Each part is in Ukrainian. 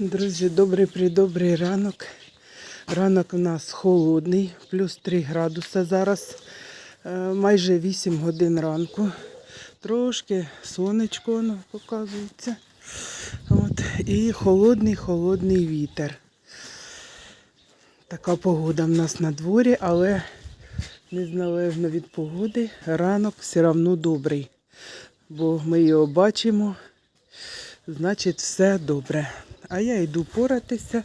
Друзі, добрий придобрий ранок. Ранок у нас холодний, плюс 3 градуси зараз, е, майже 8 годин ранку. Трошки сонечко воно показується. От. І холодний, холодний вітер. Така погода в нас на дворі, але незалежно від погоди, ранок все одно добрий. Бо ми його бачимо, значить все добре. А я йду поратися.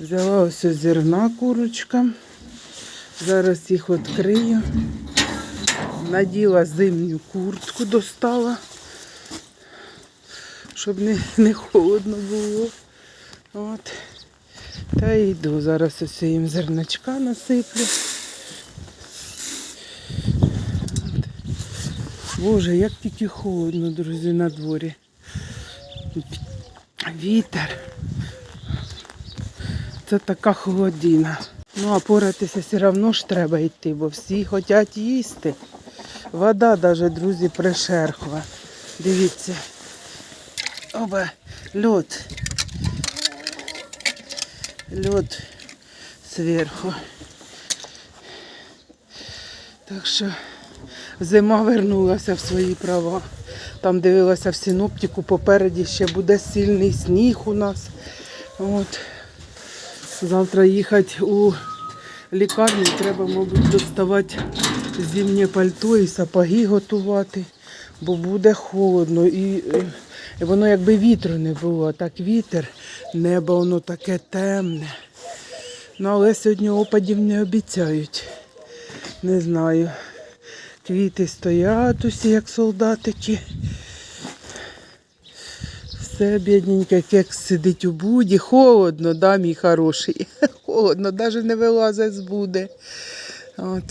Взяла ось зерна курочкам. Зараз їх відкрию. Наділа зимню куртку, достала, щоб не, не холодно було. От. Та йду. Зараз ось їм зерничка насиплю. От. Боже, як тільки холодно, друзі, на дворі. Вітер. Це така холодина. Ну, а поратися все одно ж треба йти, бо всі хочуть їсти. Вода навіть, друзі, пришерхла. Дивіться. Оба, лід. Лід зверху. Так що зима вернулася в свої права. Там дивилася в синоптику, попереді ще буде сильний сніг у нас. От. Завтра їхати у лікарню, треба, мабуть, доставати зимнє пальто і сапоги готувати, бо буде холодно. І, е, воно якби вітру не було. Так вітер, небо воно таке темне. Ну, але сьогодні опадів не обіцяють. Не знаю. Квіти стоять усі, як солдатики. Все, бідненьке, кекс сидить у буді. Холодно, да, мій хороший. Холодно, навіть не вилазить з буди. От.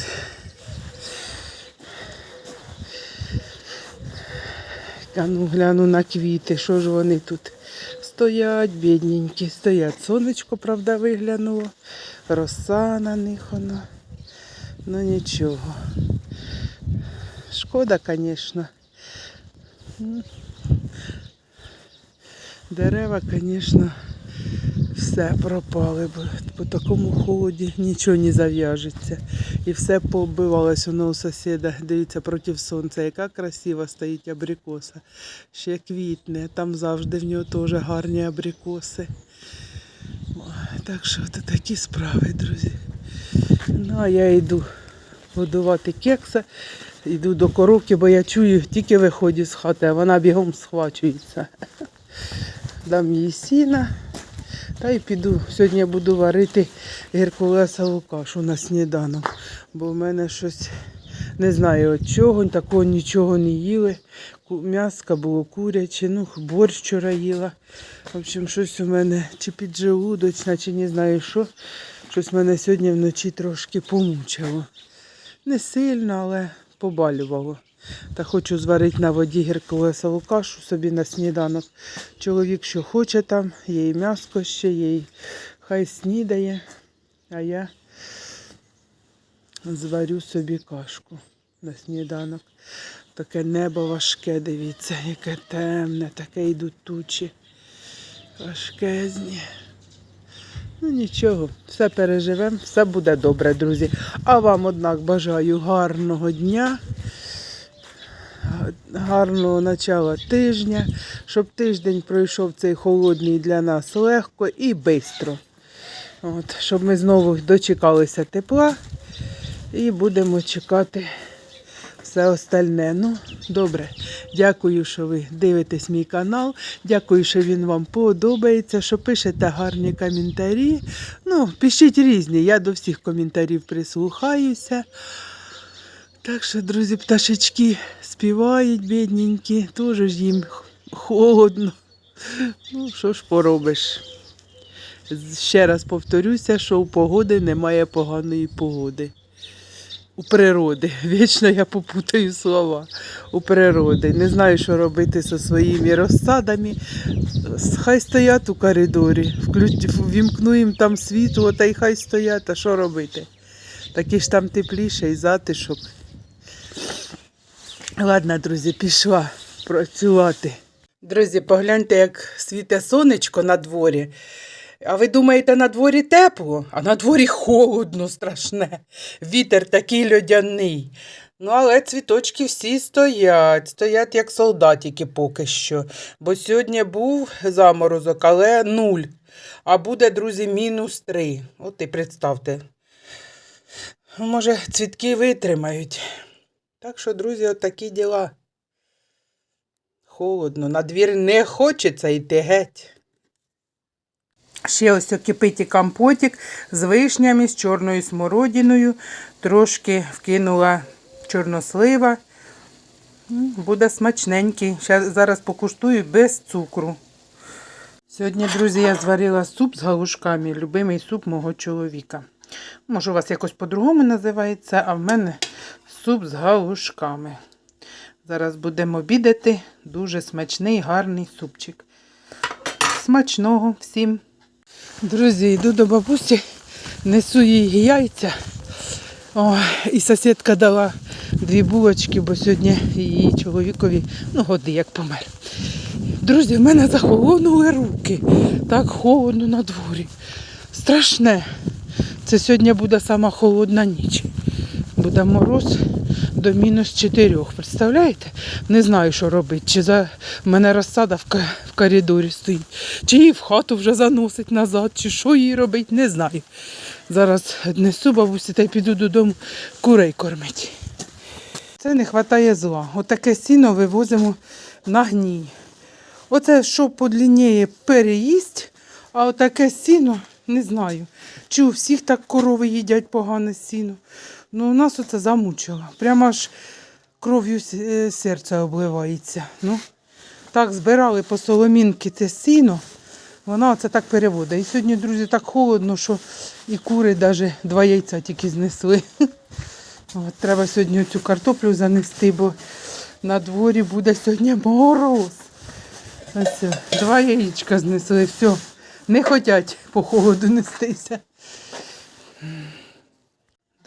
А ну гляну на квіти, що ж вони тут стоять, бідненькі, стоять. Сонечко, правда, виглянуло. Роса на них воно. Ну нічого. Шкода, звісно. Дерева, звісно, все пропали, бо по такому холоді нічого не зав'яжеться. І все пооббивалось воно у сусіда. Дивіться, проти сонця, яка красива стоїть абрикоса. Ще квітне, там завжди в нього теж гарні абрикоси. Так що це такі справи, друзі. Ну, а я йду годувати кекса. Йду до коровки, бо я чую, тільки виходжу з хати, а вона бігом схвачується. Дам їй сіна. Та й піду. Сьогодні я буду варити геркулесову кашу на сніданок. Бо в мене щось не знаю від чого, такого нічого не їли. М'яско було куряче, ну, борщ вчора їла. В общем, щось у мене чи піджелудочна, чи не знаю що. Щось мене сьогодні вночі трошки помучило. Не сильно, але побалювало. Та хочу зварити на воді геркулесову кашу собі на сніданок. Чоловік що хоче там, є і м'яско ще, є і хай снідає. А я зварю собі кашку на сніданок. Таке небо важке, дивіться, яке темне, таке йдуть тучі. Важкезні. Ну нічого, все переживемо, все буде добре, друзі. А вам, однак, бажаю гарного дня, гарного начала тижня, щоб тиждень пройшов цей холодний для нас легко і швидко. От, щоб ми знову дочекалися тепла і будемо чекати все остальне. Ну, добре. Дякую, що ви дивитесь мій канал. Дякую, що він вам подобається, що пишете гарні коментарі. Ну, пишіть різні. Я до всіх коментарів прислухаюся. Так що, друзі, пташечки співають, бідненькі, теж ж їм холодно. Ну, що ж поробиш? Ще раз повторюся, що у погоди немає поганої погоди. У природи. Вічно я попутаю слова. У природи. Не знаю, що робити зі своїми розсадами. Хай стоять у коридорі. Вімкну їм там світло, та й хай стоять. А що робити? Такі ж там тепліше і затишок. Ладно, друзі, пішла працювати. Друзі, погляньте, як світе сонечко на дворі. А ви думаєте, на дворі тепло, а на дворі холодно страшне. Вітер такий льодяний. Ну, але цвіточки всі стоять, стоять як солдатики поки що. Бо сьогодні був заморозок, але нуль. А буде, друзі, мінус три. От і представте. Може, цвітки витримають. Так що, друзі, такі діла. Холодно, на двір не хочеться йти геть. Ще ось кипить компотик з вишнями, з чорною смородиною. Трошки вкинула чорнослива. Буде смачненький. Зараз покуштую без цукру. Сьогодні, друзі, я зварила суп з галушками. Любимий суп мого чоловіка. Може, у вас якось по-другому називається, а в мене суп з галушками. Зараз будемо обідати. Дуже смачний, гарний супчик. Смачного всім. Друзі, йду до бабусі, несу їй яйця. О, і сусідка дала дві булочки, бо сьогодні її чоловікові ну, годи як помер. Друзі, в мене захолонули руки. Так холодно на дворі. Страшне. Це сьогодні буде сама холодна ніч. Буде мороз до мінус 4. Представляєте? Не знаю, що робити. Чи за мене розсада в, в коридорі стоїть, чи її в хату вже заносить назад, чи що їй робити, не знаю. Зараз несу бабусі та й піду додому курей кормити. Це не вистачає зла. Отаке сіно вивозимо на гній. Оце що подлінніє переїсть, а отаке сіно не знаю. Чи у всіх так корови їдять погане сіно. Ну, у нас оце замучило. Прямо аж кров'ю е, серце обливається. Ну, так збирали по соломінки це сіно. Вона оце так переводить. І сьогодні, друзі, так холодно, що і кури навіть два яйця тільки знесли. От, треба сьогодні цю картоплю занести, бо на дворі буде сьогодні мороз. Ось, два яєчка знесли, все. Не хочуть по холоду нестися.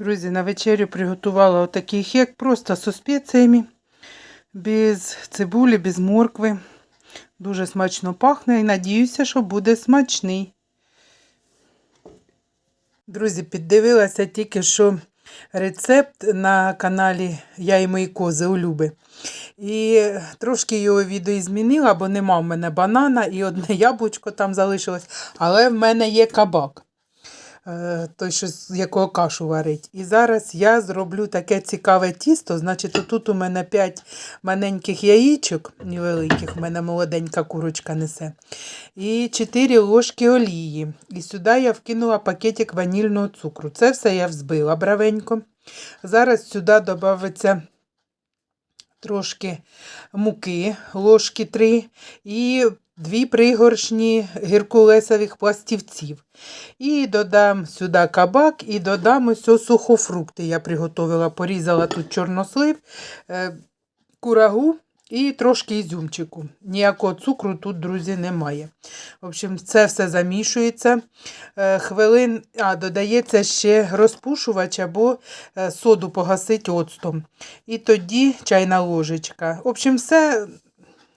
Друзі, на вечерю приготувала отакий хек просто зі спеціями, без цибулі, без моркви. Дуже смачно пахне і надіюся, що буде смачний. Друзі, піддивилася тільки що рецепт на каналі Я і мої кози у Люби. І трошки його відео змінила, бо нема в мене банана і одне яблучко там залишилось, але в мене є кабак. Е, Той, що з якого кашу варить. І зараз я зроблю таке цікаве тісто. Значить, отут у мене 5 маленьких яєчок, невеликих, в мене молоденька курочка несе. І 4 ложки олії. І сюди я вкинула пакетик ванільного цукру. Це все я взбила бравенько. Зараз сюди додається трошки муки, ложки 3 і дві пригоршні геркулесових пластівців. І додам сюди кабак і додам ось сухофрукти. Я приготувала, порізала тут чорнослив, е, курагу і трошки ізюмчику. Ніякого цукру тут, друзі, немає. В общем, це все замішується. Е, Хвилин, а додається ще розпушувач або е, соду погасить оцтом. І тоді чайна ложечка. В общем, все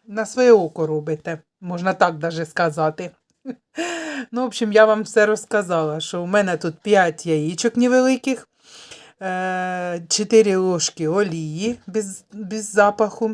на своє око робите, можна так даже сказати. Ну, в общем, я вам все розказала, що у мене тут 5 яїчок невеликих, 4 ложки олії без, без запаху,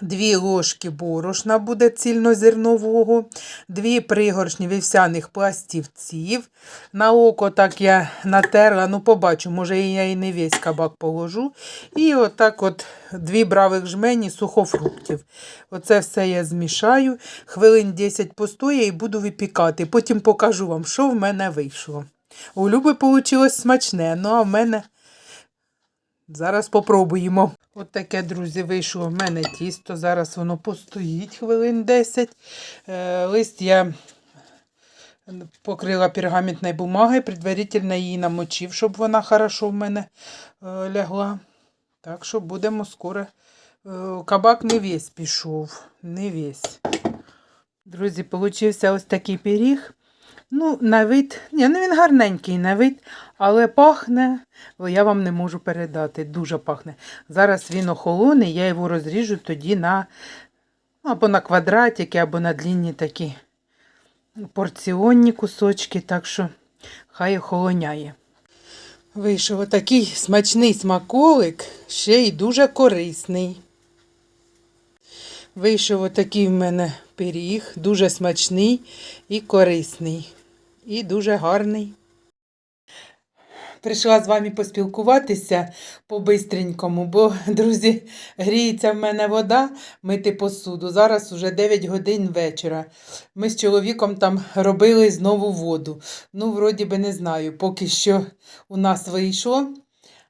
2 ложки борошна буде цільнозернового, 2 пригоршні вівсяних пластівців. На око так я натерла, ну побачу, може я і не весь кабак положу. І отак от дві бравих жмені сухофруктів. Оце все я змішаю, хвилин 10 постоє і буду випікати. Потім покажу вам, що в мене вийшло. У Люби вийшло смачне, ну а в мене зараз попробуємо. От таке, друзі, вийшло в мене тісто. Зараз воно постоїть хвилин 10. Е, лист я покрила пергаментною бумагою, предварительно її намочив, щоб вона хорошо в мене е, лягла. Так що будемо скоро. Е, Кабак не весь пішов, не весь. Друзі, получився ось такий пиріг. Ну, на вид, ні, ну він гарненький на вид, але пахне, я вам не можу передати, дуже пахне. Зараз він охолоне, я його розріжу тоді на ну, або на квадратики, або на длінні такі порціонні кусочки, так що хай охолоняє. Вийшов отакий смачний смаколик, ще й дуже корисний. Вийшов отакий в мене пиріг, дуже смачний і корисний, і дуже гарний. Прийшла з вами поспілкуватися по-бистренькому, бо, друзі, гріється в мене вода мити посуду. Зараз уже 9 годин вечора. Ми з чоловіком там робили знову воду. Ну, вроді би, не знаю, поки що у нас вийшло.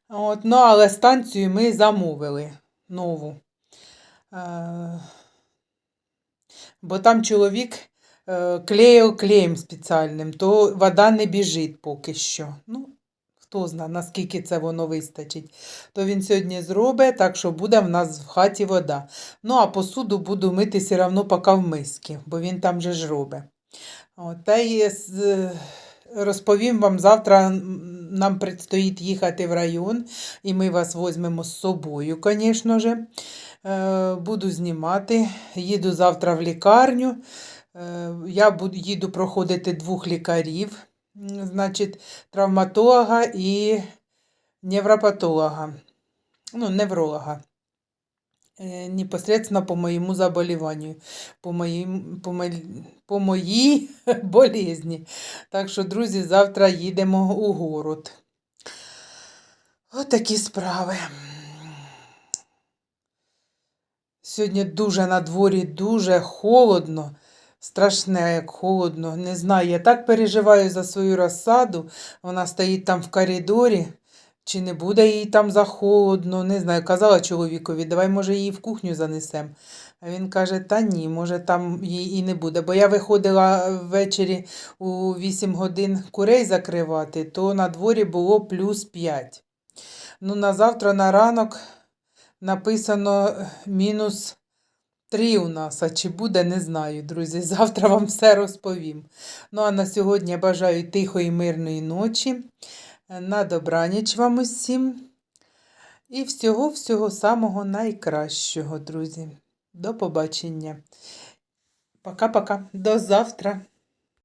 От, ну, але станцію ми замовили нову. Е, бо там чоловік е, клеїв клеєм спеціальним, то вода не біжить поки що. Ну, хто знає, наскільки це воно вистачить. То він сьогодні зробить, так що буде в нас в хаті вода. Ну, а посуду буду мити все одно поки в миски, бо він там же ж робить. От, та й розповім вам завтра. Нам предстоїть їхати в район, і ми вас візьмемо з собою, звісно ж. Е, Буду знімати. Їду завтра в лікарню. Е, Я їду проходити двох лікарів, значить, травматолога і невропатолога, ну, невролога. Е, Непосредственно по моєму заболіванню, по, моїм, по, мої- по моїй болезні. Так що, друзі, завтра їдемо у город. Ось такі справи. Сьогодні дуже на дворі, дуже холодно. Страшне, як холодно. Не знаю, я так переживаю за свою розсаду. Вона стоїть там в коридорі. Чи не буде їй там захолодно? Не знаю. Казала чоловікові, давай, може, її в кухню занесемо. А він каже, та ні, може, там їй і не буде. Бо я виходила ввечері у 8 годин курей закривати, то на дворі було плюс 5. Ну, на завтра на ранок написано е, мінус 3 у нас, а чи буде, не знаю, друзі. Завтра вам все розповім. Ну, а на сьогодні я бажаю тихої, мирної ночі. Е, На добраніч вам усім. І всього-всього самого найкращого, друзі. До побачення. Пока-пока. До завтра.